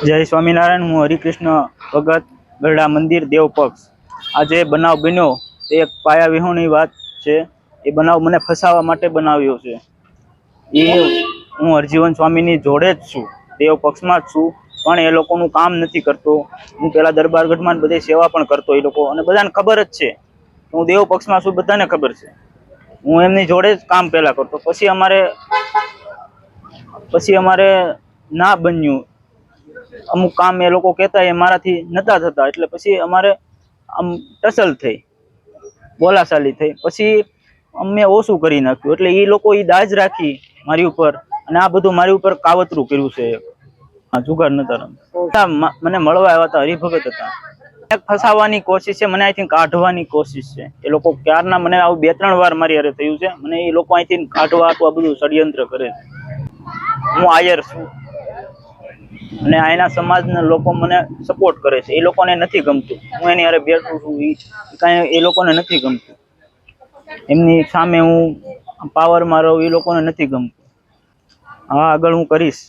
જય સ્વામિનારાયણ, હું હરિકૃષ્ણ ભગત ગરડા મંદિર દેવ પક્ષ આ જે બનાવ બન્યો, તે એક પાયા વિહોણી વાત છે. એ બનાવ મને ફસાવા માટે બનાવ્યો છે. એ હું હરજીવન સ્વામીની જોડે જ છું. દેવ પક્ષમાં જ છું, પણ એ લોકોનું કામ નથી કરતો. હું પેલા દરબારગઢમાં બધી સેવા પણ કરતો એ લોકો, અને બધાને ખબર જ છે હું દેવ પક્ષમાં છું, બધાને ખબર છે. હું એમની જોડે જ કામ પહેલાં કરતો. પછી અમારે પછી અમારે ના બન્યું. અમુક કામ એ લોકો કહેતા એ મારાથી નતા થતા. એટલે પછી અમારે આમ ટસલ થઈ. બોલાશાલી થઈ. પછી અમે ઓછું કરી નાખ્યું. એટલે એ લોકો એ દાજ રાખી મારી ઉપર. અને આ બધું મારી ઉપર કાવતરું કર્યું છે. હા જુગાર નતા મને મળવા આવ્યા હતા હરિભગત હતા. ફસાવવાની કોશિશ છે મને અહીંથી કાઢવાની કોશિશ છે. એ લોકો ક્યારના મને આવું બે ત્રણ વાર મારી હારે થયું છે. મને એ લોકો અહીંથી કાઢવા આ બધું ષડયંત્ર કરે છે. હું આયર છું. અને અહીંના સમાજના લોકો મને સપોર્ટ કરે છે. એ લોકોને નથી ગમતું. હું એની અરે બેઠું છું. એ કાંઈ એ લોકોને નથી ગમતું. એમની સામે હું પાવરમાં રહું, એ લોકોને નથી ગમતું. હા, આગળ હું કરીશ.